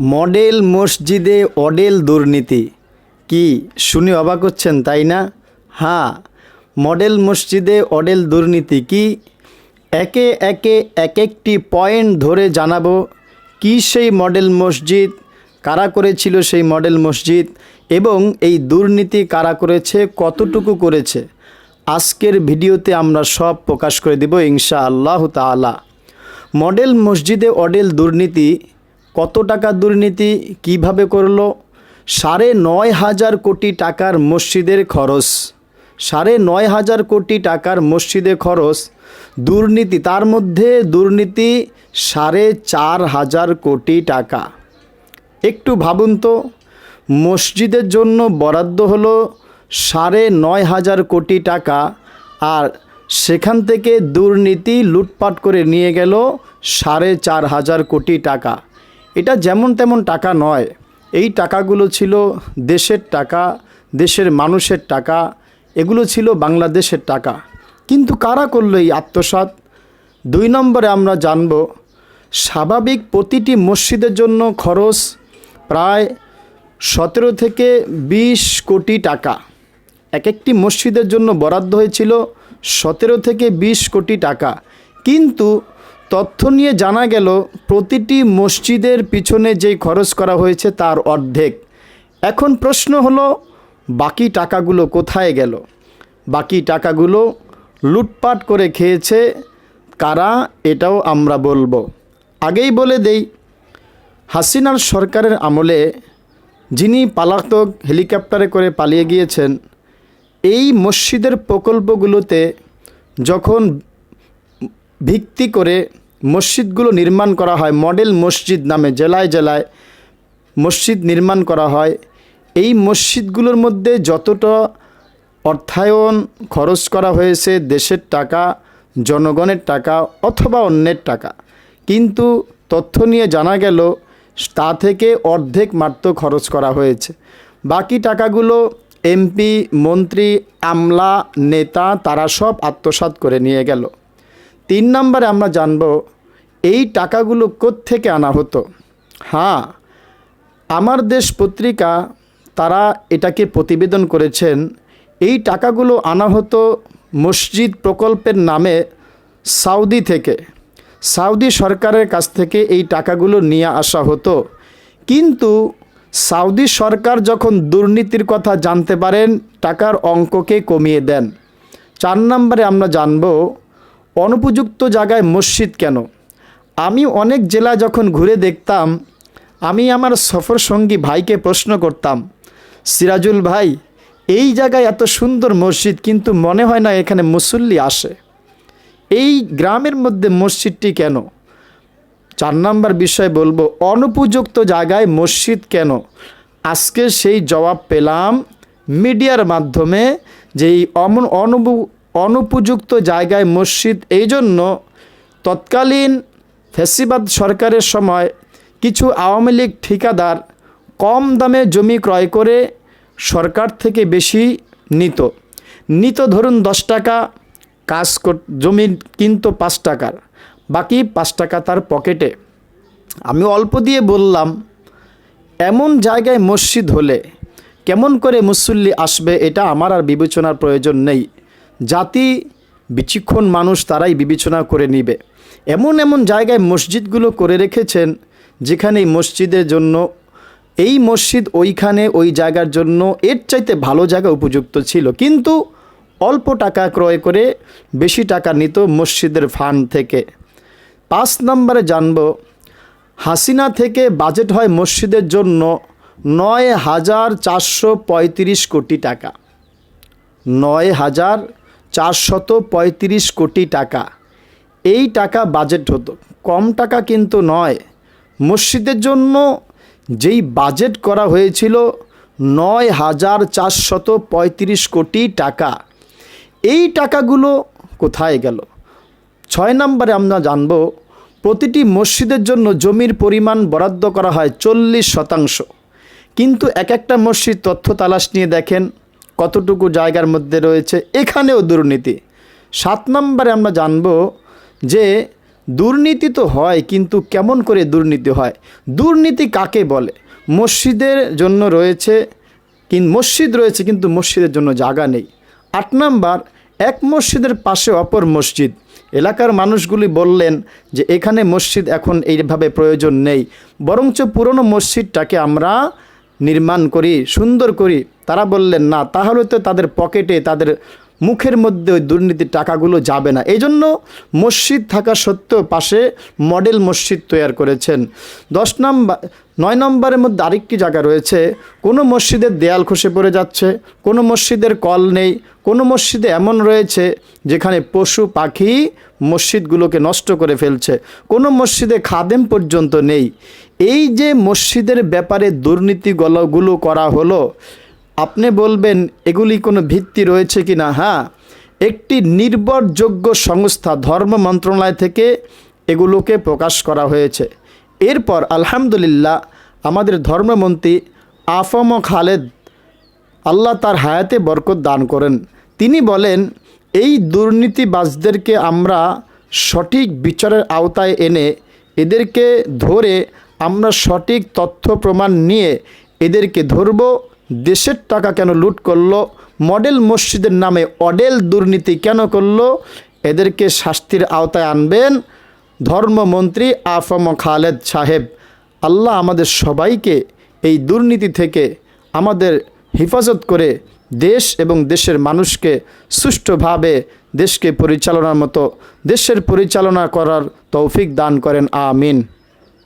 Model মসজিদে অডেল দুর্নীতি। কি, শুনে অবাক হচ্ছেন, তাই না? হ্যাঁ মডেল মসজিদে অডেল দুর্নীতি কি? একে একে এক একটি পয়েন্ট ধরে জানাব, কি সেই মডেল মসজিদ, কারা করেছিল সেই মডেল মসজিদ, এবং এই দুর্নীতি কারা করেছে, কতটুকু করেছে? আজকের ভিডিওতে আমরা সব প্রকাশ করে দেব ইনশা আল্লাহ তাআলা। মডেল মসজিদে অডেল দুর্নীতি কত টাকা দুর্নীতি, কীভাবে করল? সাড়ে নয় হাজার কোটি টাকার মসজিদের খরচ। সাড়ে নয় হাজার কোটি টাকার মসজিদে খরচ। দুর্নীতি, তার মধ্যে দুর্নীতি সাড়ে চার হাজার কোটি টাকা। একটু ভাবুন তো, মসজিদের জন্য বরাদ্দ হলো সাড়ে নয় হাজার কোটি টাকা আর সেখান থেকে দুর্নীতি লুটপাট করে নিয়ে গেল সাড়ে চার হাজার কোটি টাকা। এটা যেমন তেমন টাকা নয়। এই টাকাগুলো ছিল দেশের টাকা, দেশের মানুষের টাকা, এগুলো ছিল বাংলাদেশের টাকা। কিন্তু কারা করল এই আত্মসাৎ? দুই নম্বরে আমরা জানব, স্বাভাবিক প্রতিটি মসজিদের জন্য খরচ প্রায় সতেরো থেকে বিশ কোটি টাকা। এক একটি মসজিদের জন্য বরাদ্দ হয়েছিল সতেরো থেকে বিশ কোটি টাকা। কিন্তু তথ্য নিয়ে জানা গেল, প্রতিটি মসজিদের পিছনে যেই খরচ করা হয়েছে তার অর্ধেক। এখন প্রশ্ন হলো, বাকি টাকাগুলো কোথায় গেল? বাকি টাকাগুলো লুটপাট করে খেয়েছে কারা এটাও আমরা বলব। আগেই বলে দেই, হাসিনার সরকারের আমলে যিনি পালাতক হেলিকপ্টারে করে পালিয়ে গিয়েছেন, এই মসজিদের প্রকল্পগুলোতে যখন ভিত্তি করে মসজিদগুলো নির্মাণ করা হয় মডেল মসজিদ নামে, জেলায় জেলায় মসজিদ নির্মাণ করা হয়। এই মসজিদগুলোর মধ্যে যতটা অর্থায়ন খরচ করা হয়েছে দেশের টাকা, জনগণের টাকা অথবা অন্যের টাকা। কিন্তু তথ্য নিয়ে জানা গেল, তা থেকে অর্ধেক মাত্র খরচ করা হয়েছে। বাকি টাকাগুলো এমপি, মন্ত্রী, আমলা, নেতা, তারা সব আত্মসাৎ করে নিয়ে গেল। তিন নম্বরে আমরা জানব, এই টাকাগুলো থেকে আনা হতো? হ্যাঁ আমার দেশ পত্রিকা, তারা এটাকে প্রতিবেদন করেছেন, এই টাকাগুলো আনা হতো মসজিদ প্রকল্পের নামে সাউদি থেকে। সাউদি সরকারের কাছ থেকে এই টাকাগুলো নিয়ে আসা হতো। কিন্তু সাউদি সরকার যখন দুর্নীতির কথা জানতে পারেন, টাকার অঙ্ককে কমিয়ে দেন। চার নম্বরে আমরা জানব অনুপযুক্ত জায়গায় মসজিদ কেন? আমি অনেক জেলা যখন ঘুরে দেখতাম, আমি আমার সফর সঙ্গী ভাইকে প্রশ্ন করতাম, সিরাজুল ভাই, এই জায়গায় এত সুন্দর মসজিদ, কিন্তু মনে হয় না এখানে মুসল্লি আসে। এই গ্রামের মধ্যে মসজিদটি কেন? চার নম্বর বিষয় বলব অনুপযুক্ত জায়গায় মসজিদ কেন? আজকে সেই জবাব পেলাম মিডিয়ার মাধ্যমে যে এই অমন অনুপু অনুপযুক্ত জায়গায় মসজিদ। এই জন্য তৎকালীন ফেসিবাদ সরকারের সময় কিছু আওয়ামী লীগ ঠিকাদার কম দামে জমি ক্রয় করে সরকার থেকে বেশি নিত। নিত ধরুন দশ টাকা, কাজ জমি কিন্তু পাঁচ টাকার, বাকি পাঁচ টাকা তার পকেটে। আমি অল্প দিয়ে বললাম, এমন জায়গায় মসজিদ হলে কেমন করে মুসল্লি আসবে, এটা আমার আর বিবেচনার প্রয়োজন নেই। জাতি বিচক্ষণ মানুষ তারাই বিবেচনা করে নিবে। এমন এমন জায়গায় মসজিদগুলো করে রেখেছেন, যেখানে মসজিদের জন্য, এই মসজিদ ওইখানে ওই জায়গার জন্য এর চাইতে ভালো জায়গা উপযুক্ত ছিল। কিন্তু অল্প টাকা ক্রয় করে বেশি টাকা নিত মসজিদের ফান্ড থেকে। পাঁচ নম্বরে জানব, হাসিনা থেকে বাজেট হয় মসজিদের জন্য নয় হাজার চারশো পঁয়ত্রিশ কোটি টাকা। নয় হাজার চারশত পঁয়ত্রিশ কোটি টাকা। এই টাকা বাজেট হতো। কম টাকা কিন্তু নয়। মসজিদের জন্য যেই বাজেট করা হয়েছিল নয় হাজার চারশত পঁয়ত্রিশ কোটি টাকা। এই টাকাগুলো কোথায় গেল? ছয় নম্বরে আমরা জানব, প্রতিটি মসজিদের জন্য জমির পরিমাণ বরাদ্দ করা হয় চল্লিশ শতাংশ। কিন্তু এক একটা মসজিদ তথ্য তালাশ নিয়ে দেখেন কতটুকু জায়গার মধ্যে রয়েছে, এখানেও দুর্নীতি। সাত নম্বরে আমরা জানব যে দুর্নীতি তো হয়, কিন্তু কেমন করে দুর্নীতি হয়? দুর্নীতি কাকে বলে? মসজিদের জন্য রয়েছে কিন, মসজিদ রয়েছে, কিন্তু মসজিদের জন্য জায়গা নেই। আট নাম্বার, এক মসজিদের পাশে অপর মসজিদ। এলাকার মানুষগুলি বললেন যে, এখানে মসজিদ এখন এইভাবে প্রয়োজন নেই। বরঞ্চ পুরনো মসজিদটাকে আমরা নির্মাণ করি, সুন্দর করি। তারা বললেন, না, তাহলে তো তাদের পকেটে, তাদের মুখের মধ্যে ওই দুর্নীতির টাকাগুলো যাবে না। এই জন্য মসজিদ থাকা সত্ত্বেও পাশে মডেল মসজিদ তৈরি করেছেন। দশ নম্বর নয় নম্বরের মধ্যে আরেকটি জায়গা রয়েছে। কোনো মসজিদের দেয়াল খসে পড়ে যাচ্ছে, কোনো মসজিদের কল নেই, কোনো মসজিদে এমন রয়েছে যেখানে পশু, পাখি মসজিদগুলোকে নষ্ট করে ফেলছে। কোনো মসজিদে খাদেম পর্যন্ত নেই। এই যে মসজিদের ব্যাপারে দুর্নীতিগুলো করা হলো আপনি বলবেন, এগুলি কোনো ভিত্তি রয়েছে কি না? হ্যাঁ একটি নির্ভরযোগ্য সংস্থা ধর্ম মন্ত্রণালয় থেকে এগুলোকে প্রকাশ করা হয়েছে। এরপর আলহামদুলিল্লাহ, আমাদের ধর্মমন্ত্রী আফম খালেদ আল্লাহ তার হায়াতে বরকত দান করেন। তিনি বলেন, এই দুর্নীতিবাজদেরকে আমরা সঠিক বিচারের আওতায় এনে এদেরকে ধরে আমরা সঠিক তথ্য প্রমাণ নিয়ে এদেরকে ধরব দেশের টাকা কেন লুট করল? মডেল মসজিদের নামে অডেল দুর্নীতি কেন করল? এদেরকে শাস্তির আওতায় আনবেন ধর্মমন্ত্রী আফম খালেদ সাহেব। আল্লাহ আমাদের সবাইকে এই দুর্নীতি থেকে আমাদের হেফাজত করে দেশ এবং দেশের মানুষকে সুষ্ঠুভাবে দেশকে পরিচালনার মতো দেশের পরিচালনা করার তৌফিক দান করেন, আমিন।